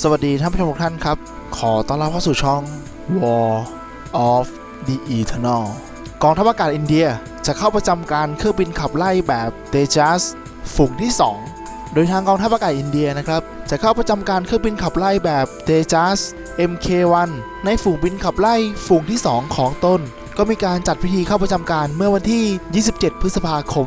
สวัสดีท่านผู้ชมทุกท่านครับ ขอต้อนรับเข้าสู่ช่อง War of the Eternal กองทัพอากาศอินเดียจะเข้าประจำการเครื่องบินขับไล่แบบเตจัสฝูงที่ 2 โดยทางกองทัพอากาศอินเดียนะครับ จะเข้าประจำการเครื่องบินขับไล่แบบเตจัส MK1 ในฝูงบินขับไล่ฝูงที่ 2 ของตนก็มีการจัดพิธีเข้าประจำการเมื่อวันที่ 27 พฤษภาคม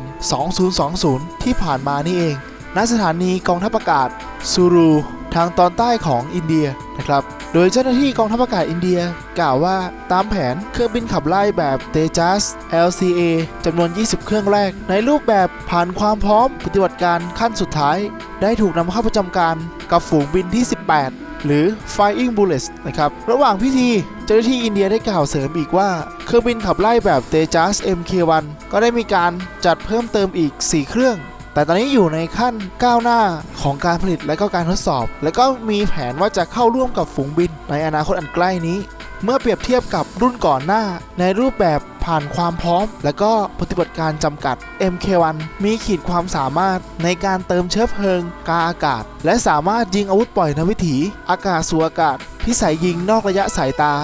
2020 ที่ผ่านมานี่เอง ณ สถานีกองทัพอากาศซูรู ทางตอนใต้ของอินเดียนะครับ โดยเจ้าหน้าที่กองทัพอากาศอินเดีย กล่าวว่าตามแผนเครื่องบินขับไล่แบบเตจัส LCA จำนวน 20 เครื่องแรก ในรูปแบบผ่านความพร้อมปฏิบัติการขั้นสุดท้าย ได้ถูกนำเข้าประจำการกับฝูงบินที่ 18หรือ Flying Bullets นะครับ ระหว่างพิธี เจ้าหน้าที่อินเดียได้กล่าวเสริมอีกว่า เครื่องบินขับไล่แบบเตจัส MK1 ก็ได้มีการจัดเพิ่มเติมอีก 4 เครื่อง แต่ตอนนี้อยู่ในขั้นก้าวหน้าของการผลิตและก็การทดสอบ และก็มีแผนว่าจะเข้าร่วมกับฝูงบิน ในอนาคตอันใกล้นี้ เมื่อเปรียบเทียบกับรุ่นก่อนหน้า ในรูปแบบผ่านความพร้อม และก็ปฏิบัติการจำกัด MK1 มีขีดความสามารถในการเติมเชื้อเพลิง กาอากาศ และสามารถยิงอาวุธปล่อยนวิถี อากาศสู่อากาศ พิสัยยิงนอกระยะสายตา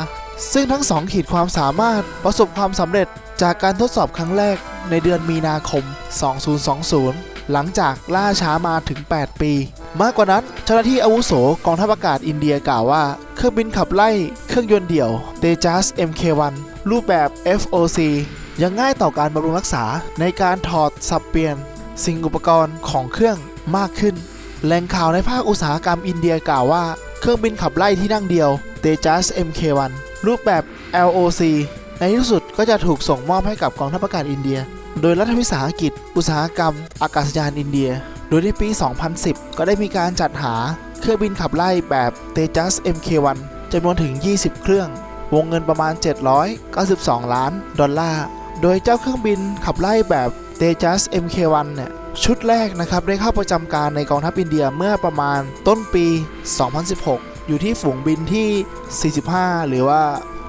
ซึ่งทั้งสองขีดความสามารถประสบความสำเร็จจากการทดสอบครั้งแรกในเดือนมีนาคม 2020 หลังจากล่าช้ามาถึง 8 ปี มากกว่านั้นเจ้าหน้าที่อาวุโสกองทัพอากาศอินเดียกล่าวว่า เครื่องบินขับไล่เครื่องยนต์เดี่ยว Tejas MK1 รูปแบบ FOC ยังง่ายต่อการบำรุงรักษาในการถอดสับเปลี่ยน สิ่งอุปกรณ์ของเครื่องมากขึ้น แหล่งข่าวในภาคอุตสาหกรรมอินเดียกล่าวว่า เครื่องบินขับไล่ที่นั่งเดียว Tejas MK1 รูปแบบ LOC ในที่สุดก็จะถูกส่งมอบให้กับกองทัพอากาศอินเดีย โดยรัฐวิสาหกิจ อุตสาหกรรม อากาศยานอินเดีย โดยในปี 2010 ก็ได้มีการจัดหาเครื่องบินขับไล่แบบ Tejas MK1 จำนวนถึง 20 เครื่อง วงเงินประมาณ 792 ล้าน ดอลลาร์ โดยเจ้าเครื่องบินขับไล่แบบ Tejas MK1 เนี่ยชุดแรกนะครับได้เข้าประจำการในกองทัพอินเดียเมื่อประมาณต้นปี 2016 อยู่ที่ฝูงบินที่ 45 หรือว่า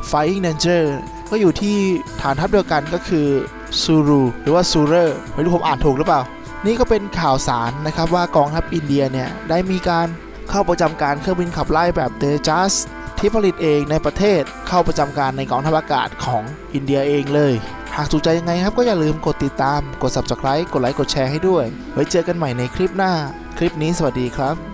Flying Danger ก็อยู่ที่ฐานทัพเดียวกันก็คือ ซูรูหรือว่าซูเรอร์ไม่รู้ผมอ่านถูกหรือเปล่า นี่ก็เป็นข่าวสารนะครับว่ากองทัพอินเดียเนี่ยได้มีการเข้าประจำการเครื่องบินขับไล่แบบเตจัสที่ผลิตเองในประเทศเข้าประจำการในกองทัพอากาศของอินเดียเองเลย หากถูกใจยังไงครับก็อย่าลืมกดติดตาม กด subscribe กดไลค์กดแชร์ให้ด้วย ไว้เจอกันใหม่ในคลิปหน้า คลิปนี้สวัสดีครับ